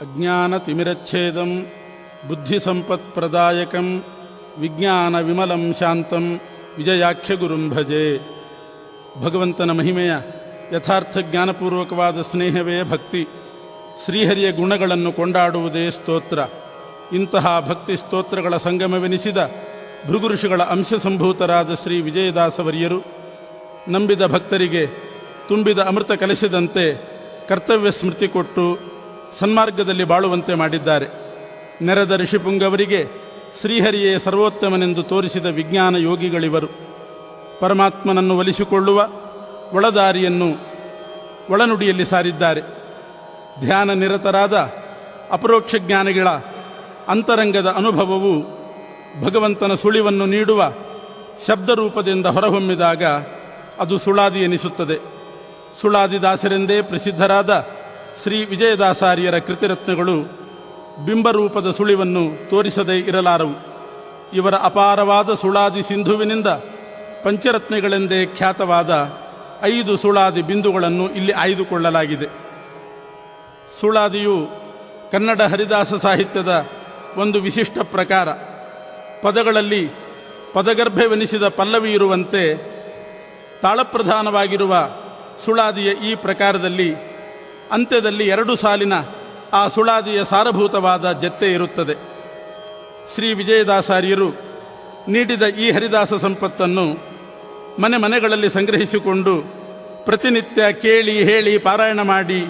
ಅಜ್ಞಾನತಿಮಿರಚ್ಛೇದಂ, ಬುದ್ಧಿಸಂಪತ್ಪ್ರದಾಯಕಂ, ವಿಜ್ಞಾನವಿಮಲಂ ಶಾಂತಂ, ವಿಜಯಾಖ್ಯಗುರುಂ ಭಜೆ. ಭಗವಂತನ ಮಹಿಮೆಯ ಯಥಾರ್ಥ ಜ್ಞಾನಪೂರ್ವಕವಾದ ಸ್ನೇಹವೇ ಭಕ್ತಿ. ಶ್ರೀಹರಿಯ ಗುಣಗಳನ್ನು ಕೊಂಡಾಡುವುದೇ ಸ್ತೋತ್ರ. ಇಂತಹ ಭಕ್ತಿ ಸ್ತೋತ್ರಗಳ ಸಂಗಮವೆನಿಸಿದ ಭೃಗುಋಷಿಗಳ ಅಂಶಸಂಭೂತರಾದ ಶ್ರೀ ವಿಜಯದಾಸವರಿಯರು, ನಂಬಿದ ಭಕ್ತರಿಗೆ ತುಂಬಿದ ಅಮೃತ ಕಲಿಸಿದಂತೆ ಕರ್ತವ್ಯ ಸ್ಮೃತಿ ಕೊಟ್ಟು ಸನ್ಮಾರ್ಗದಲ್ಲಿ ಬಾಳುವಂತೆ ಮಾಡಿದ್ದಾರೆ. ನೆರೆದ ಋಷಿಪುಂಗವರಿಗೆ ಶ್ರೀಹರಿಯೇ ಸರ್ವೋತ್ತಮನೆಂದು ತೋರಿಸಿದ ವಿಜ್ಞಾನ ಯೋಗಿಗಳಿವರು. ಪರಮಾತ್ಮನನ್ನು ಒಲಿಸಿಕೊಳ್ಳುವ ಒಳದಾರಿಯನ್ನು ಒಳನುಡಿಯಲ್ಲಿ ಸಾರಿದ್ದಾರೆ. ಧ್ಯಾನ ನಿರತರಾದ ಅಪರೋಕ್ಷ ಜ್ಞಾನಿಗಳ ಅಂತರಂಗದ ಅನುಭವವು ಭಗವಂತನ ಸುಳಿವನ್ನು ನೀಡುವ ಶಬ್ದರೂಪದಿಂದ ಹೊರಹೊಮ್ಮಿದಾಗ ಅದು ಸುಳಾದಿ ಎನಿಸುತ್ತದೆ. ಸುಳಾದಿದಾಸರೆಂದೇ ಪ್ರಸಿದ್ಧರಾದ ಶ್ರೀ ವಿಜಯದಾಸಾರ್ಯರ ಕೃತಿರತ್ನಗಳು ಬಿಂಬರೂಪದ ಸುಳಿವನ್ನು ತೋರಿಸದೇ ಇರಲಾರವು. ಇವರ ಅಪಾರವಾದ ಸುಳಾದಿ ಸಿಂಧುವಿನಿಂದ ಪಂಚರತ್ನಗಳೆಂದೇ ಖ್ಯಾತವಾದ ಐದು ಸುಳಾದಿ ಬಿಂದುಗಳನ್ನು ಇಲ್ಲಿ ಆಯ್ದುಕೊಳ್ಳಲಾಗಿದೆ. ಸುಳಾದಿಯು ಕನ್ನಡ ಹರಿದಾಸ ಸಾಹಿತ್ಯದ ಒಂದು ವಿಶಿಷ್ಟ ಪ್ರಕಾರ ಪದಗಳಲ್ಲಿ ಪದಗರ್ಭವೆನಿಸಿದ ಪಲ್ಲವಿ ಇರುವಂತೆ ತಾಳಪ್ರಧಾನವಾಗಿರುವ ಸುಳಾದಿಯ ಈ ಪ್ರಕಾರದಲ್ಲಿ ಅಂತ್ಯದಲ್ಲಿ ಎರಡು ಸಾಲಿನ ಆ ಸುಳಾದಿಯ ಸಾರಭೂತವಾದ ಜತ್ತೆ ಇರುತ್ತದೆ. ಶ್ರೀ ವಿಜಯದಾಸಾರ್ಯರು ನೀಡಿದ ಈ ಹರಿದಾಸ ಸಂಪತ್ತನ್ನು ಮನೆ ಮನೆಗಳಲ್ಲಿ ಸಂಗ್ರಹಿಸಿಕೊಂಡು ಪ್ರತಿನಿತ್ಯ ಕೇಳಿ, ಹೇಳಿ, ಪಾರಾಯಣ ಮಾಡಿ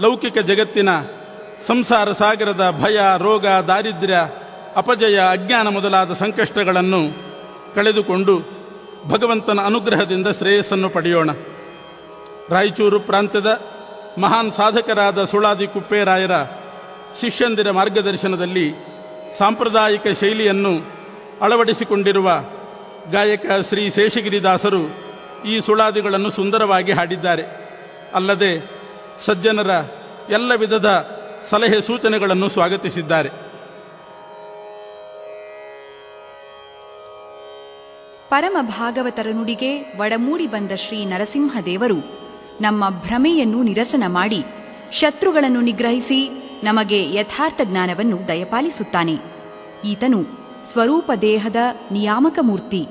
ಲೌಕಿಕ ಜಗತ್ತಿನ ಸಂಸಾರ ಸಾಗರದ ಭಯ, ರೋಗ, ದಾರಿದ್ರ್ಯ, ಅಪಜಯ, ಅಜ್ಞಾನ ಮೊದಲಾದ ಸಂಕಷ್ಟಗಳನ್ನು ಕಳೆದುಕೊಂಡು ಭಗವಂತನ ಅನುಗ್ರಹದಿಂದ ಶ್ರೇಯಸ್ಸನ್ನು ಪಡೆಯೋಣ. ರಾಯಚೂರು ಪ್ರಾಂತ್ಯದ ಮಹಾನ್ ಸಾಧಕರಾದ ಸುಳಾದಿ ಕುಪ್ಪೇರಾಯರ ಶಿಷ್ಯಂದಿರ ಮಾರ್ಗದರ್ಶನದಲ್ಲಿ ಸಾಂಪ್ರದಾಯಿಕ ಶೈಲಿಯನ್ನು ಅಳವಡಿಸಿಕೊಂಡಿರುವ ಗಾಯಕ ಶ್ರೀ ಶೇಷಗಿರಿದಾಸರು ಈ ಸುಳಾದಿಗಳನ್ನು ಸುಂದರವಾಗಿ ಹಾಡಿದ್ದಾರೆ. ಅಲ್ಲದೆ ಸಜ್ಜನರ ಎಲ್ಲ ವಿಧದ ಸಲಹೆ ಸೂಚನೆಗಳನ್ನು ಸ್ವಾಗತಿಸಿದ್ದಾರೆ. ಪರಮ ಭಾಗವತರ ನುಡಿಗೆ ಒಡಮೂಡಿ ಬಂದ ಶ್ರೀ ನರಸಿಂಹದೇವರು ನಮ್ಮ ಭ್ರಮೆಯನ್ನು ನಿರಸನ ಮಾಡಿ ಶತ್ರುಗಳನ್ನು ನಿಗ್ರಹಿಸಿ ನಮಗೆ ಯಥಾರ್ಥ ಜ್ಞಾನವನ್ನು ದಯಪಾಲಿಸುತ್ತಾನೆ. ಈತನು ಸ್ವರೂಪ ದೇಹದ ನಿಯಾಮಕ ಮೂರ್ತಿ.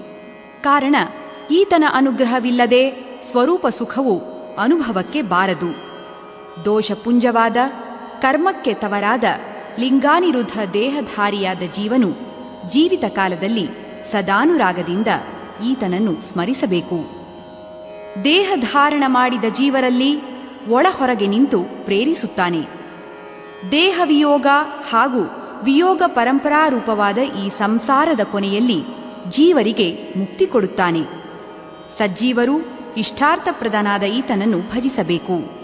ಕಾರಣ, ಈತನ ಅನುಗ್ರಹವಿಲ್ಲದೆ ಸ್ವರೂಪ ಸುಖವು ಅನುಭವಕ್ಕೆ ಬಾರದು. ದೋಷಪುಂಜವಾದ, ಕರ್ಮಕ್ಕೆ ತವರಾದ, ಲಿಂಗಾನಿರುದ್ಧ ದೇಹಧಾರಿಯಾದ ಜೀವನು ಜೀವಿತ ಕಾಲದಲ್ಲಿ ಸದಾನುರಾಗದಿಂದ ಈತನನ್ನು ಸ್ಮರಿಸಬೇಕು. ದೇಹಧಾರಣ ಮಾಡಿದ ಜೀವರಲ್ಲಿ ಒಳಹೊರಗೆ ನಿಂತು ಪ್ರೇರಿಸುತ್ತಾನೆ. ದೇಹ ವಿಯೋಗ ಹಾಗೂ ವಿಯೋಗ ಪರಂಪರಾರೂಪವಾದ ಈ ಸಂಸಾರದ ಕೊನೆಯಲ್ಲಿ ಜೀವರಿಗೆ ಮುಕ್ತಿ ಕೊಡುತ್ತಾನೆ. ಸಜ್ಜೀವರು ಇಷ್ಟಾರ್ಥಪ್ರದನಾದ ಈತನನ್ನು ಭಜಿಸಬೇಕು.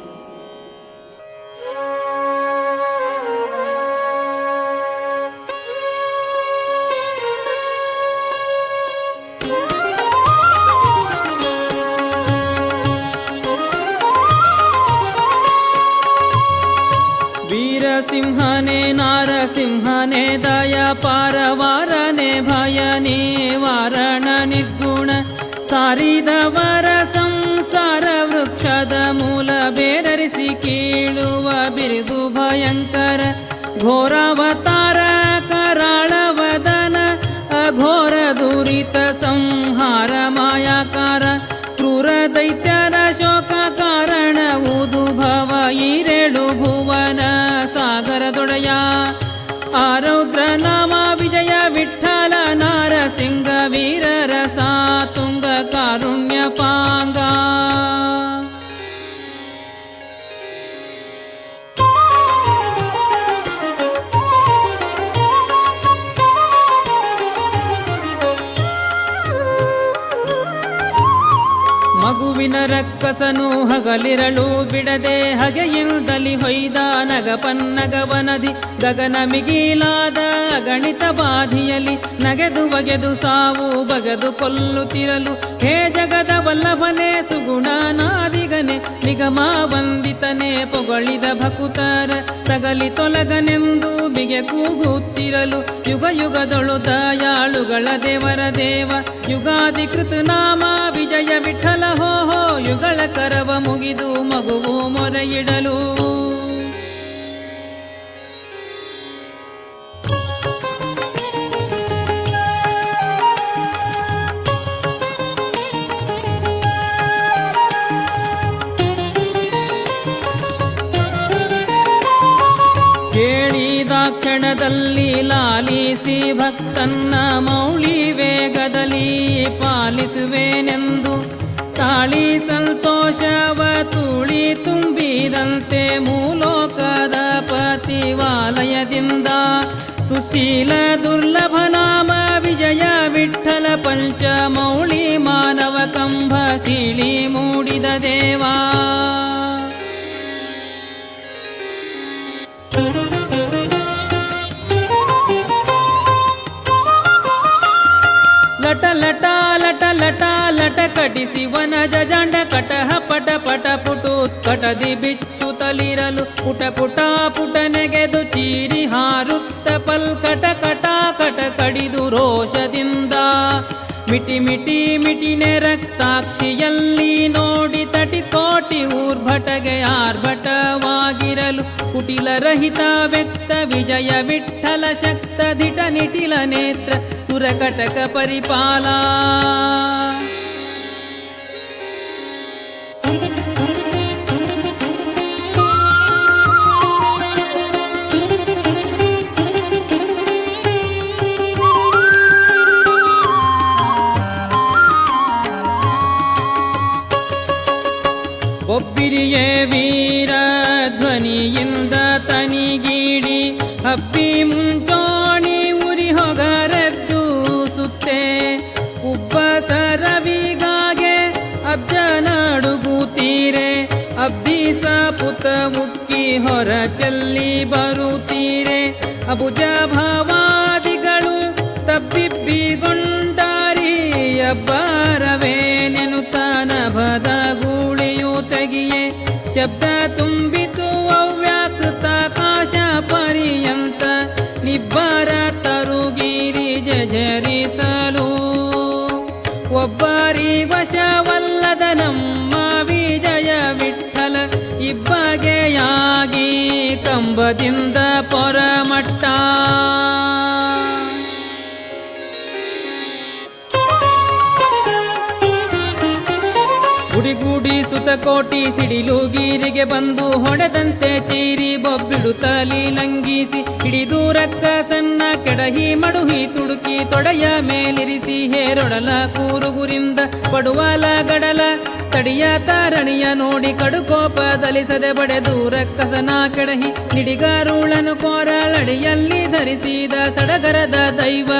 ವೀರಸಿಂಹನೇ ನಾರಸಿಂಹನೇ ದಯ ಪಾರವಾರನೆ ಭಯ ನಿವಾರಣ ನಿರ್ಗುಣ ಸಾರಿದವರ ಸಂಸಾರ ವೃಕ್ಷದ ಮೂಲ ಬೇರರಿಸಿ ಕೀಳುವ ಬಿರುದು ಭಯಂಕರ ಘೋರಾವತಾರ रौद्रा ಮಗುವಿನ ರಕ್ಕಸನು ಹಗಲಿರಳು ಬಿಡದೆ ಹಗೆಯಿಂದಲಿ ಹೊಯ್ದ ನಗ ಪನ್ನಗವನದಿ ಗಗನ ಮಿಗಿಲಾದ ಗಣಿತ ಬಾಧಿಯಲಿ ನಗೆದು ಬಗೆದು ಸಾವು ಬಗೆದು ಕೊಲ್ಲುತ್ತಿರಲು ಹೇ ಜಗದ ವಲ್ಲಭನೇ ಸುಗುಣನಾದಿಗನೆ ನಿಗಮ ವಂದಿತನೆ ಪೊಗಳಿದ ಭಕುತರ, ತಗಲಿ ತೊಲಗನೆಂದು ಬಿಗೆ ಕೂಗುತ್ತಿರಲು ಯುಗ ಯುಗದೊಳು ದಯಾಳುಗಳ ದೇವರ ದೇವ ಯುಗಾದಿ ನಾಮ ವಿಜಯ ವಿಠಲ ಹೋ ಹೋ, ಯುಗಳ ಕರವ ಮುಗಿದು ಮಗುವು ಮೊರೆಯಿಡಲು. ಲಾಲಿಸಿ ಭಕ್ತನ್ನ ಮೌಳಿ ವೇಗದಲ್ಲಿ ಪಾಲಿಸುವೆನೆಂದು ತಾಳಿ ಸಂತೋಷವ ತುಳಿ ತುಂಬಿದಂತೆ ಮೂಲೋಕದ ಪತಿವಾಲಯದಿಂದ ಸುಶೀಲ ದುರ್ಲಭ ನಾಮ ವಿಜಯ ವಿಠಲ ಪಂಚ ಮೌಳಿ ಮಾನವ ಕಂಭ ಸಿಳಿ ಮೂಡಿದ ದೇವಾ ಲಟ ಕಟಿಸಿ ವನಜ ಜಂಡ ಕಟ ಪಟ ಪಟ ಪುಟು ಕಟದಿ ಬಿಚ್ಚು ತಲಿರಲು ಪುಟ ಪುಟ ಪುಟ ನೆಗೆದು ಚೀರಿ ಹಾರುತ್ತ ಪಲ್ ಕಟ ಕಟ ಕಡಿದು ರೋಷದಿಂದ. ಮಿಟಿ ಮಿಟಿ ಮಿಟಿನೆ ರಕ್ತಾಕ್ಷಿಯಲ್ಲಿ ನೋಡಿ ತಟಿ ಕೋಟಿ ಊರ್ಭಟಗೆ ಆರ್ಭಟವಾಗಿರಲು ಕುಟಿಲ ರಹಿತ ವ್ಯಕ್ತ ವಿಜಯ ವಿಠಲ ಶಕ್ತ ದಿಟ ನಿಟಿಲ ನೇತ್ರ ಸುರಕಟಕ ಪರಿಪಾಲ. ರವಿಗಾಗೆ ಅಬ್ಜನಾಡುಗುತ್ತೀರೆ. ಅಬ್ದೀಸ ಪುತ ಉಕ್ಕಿ ಹೊರ ಚೆಲ್ಲಿ ಬರುತ್ತೀರೆ. ಅಬುಜ ಭಾವಾದಿಗಳು ತಬ್ಬಿಬ್ಬಿಗೊಂಡಾರಿ, ಅಬ್ಬರವೇನೆನುತ್ತ ನಭದ ಗೂಳಿಯು ತೆಗಿಯೆ. ಶಬ್ದ ತುಂಬಿತು ಕಂಬದಿಂದ ಪೊರಮಟ್ಟ. ಗುಡಿಗೂಡಿ ಸುತ ಕೋಟಿ ಸಿಡಿಲು ಗೀರಿಗೆ ಬಂದು ಹೊಡೆದಂತೆ ಚೀರಿ ಬೊಬ್ಬಿಡುತ್ತಲಿ ಲಂಘಿಸಿ ಹಿಡಿದು ರಕ್ಕ ಸಣ್ಣ ಕೆಡಹಿ ಮಡುಹಿ ತುಡುಕಿ ತೊಡೆಯ ಮೇಲಿರಿಸಿ ಹೇರೊಡಲ ಕೂರುಗುರಿಂದ ಪಡುವಲ ಗಡಲ ತಡಿಯ ತಾರಣಿಯ ನೋಡಿ ಕಡುಕೋಪದಲಿಸದೆ ದೂರ ಕಸನ ಕೆಡಹಿ ನಿಡಿಗಾರುಳನು ಕೋರಳಡಿಯಲ್ಲಿ ಧರಿಸಿದ ಸಡಗರದ ದೈವ.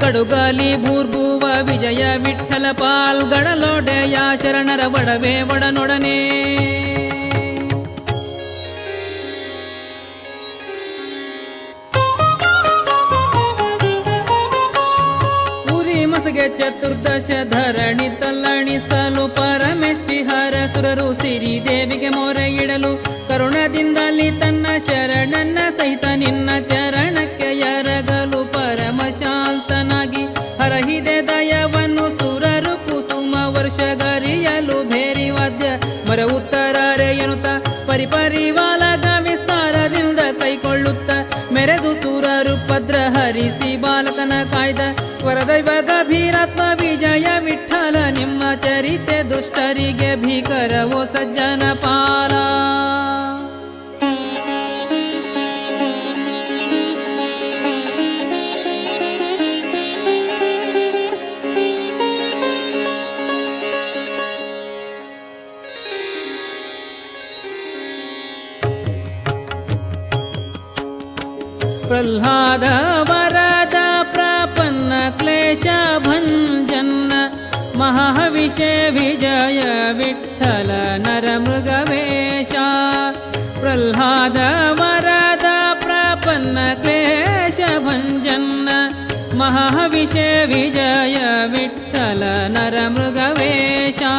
ಕಡುಗಾಲಿ ಭೂರ್ಭುವ ವಿಜಯ ವಿಠಲ ಪಾಲ್ಗಡಲೊಡೆಯ ಶರಣರ ಒಡವೆ ಒಡನೊಡನೆ. ಮಸಗೆ ಚತುರ್ದಶ ಧರಣಿ ತಲ್ಲಣಿಸಲು ಪರಮೆಷ್ಟಿ ಹರ ಸುರರು ಸಿರಿ ದೇವಿಗೆ ಮೊರೆ ಇಡಲು ಕರುಣದಿಂದಲಿ ತನ್ನ ಶರಣನ್ನ ಸಹಿತ ನಿನ್ನ ಚರಣಕ್ಕೆ महविषे विजय विठ्ठल नरमृगवेश। प्रह्लाद वरद प्रपन्न क्लेश भञ्जन्। महाविषे विजय विठ्ठल नरमृगवेशा।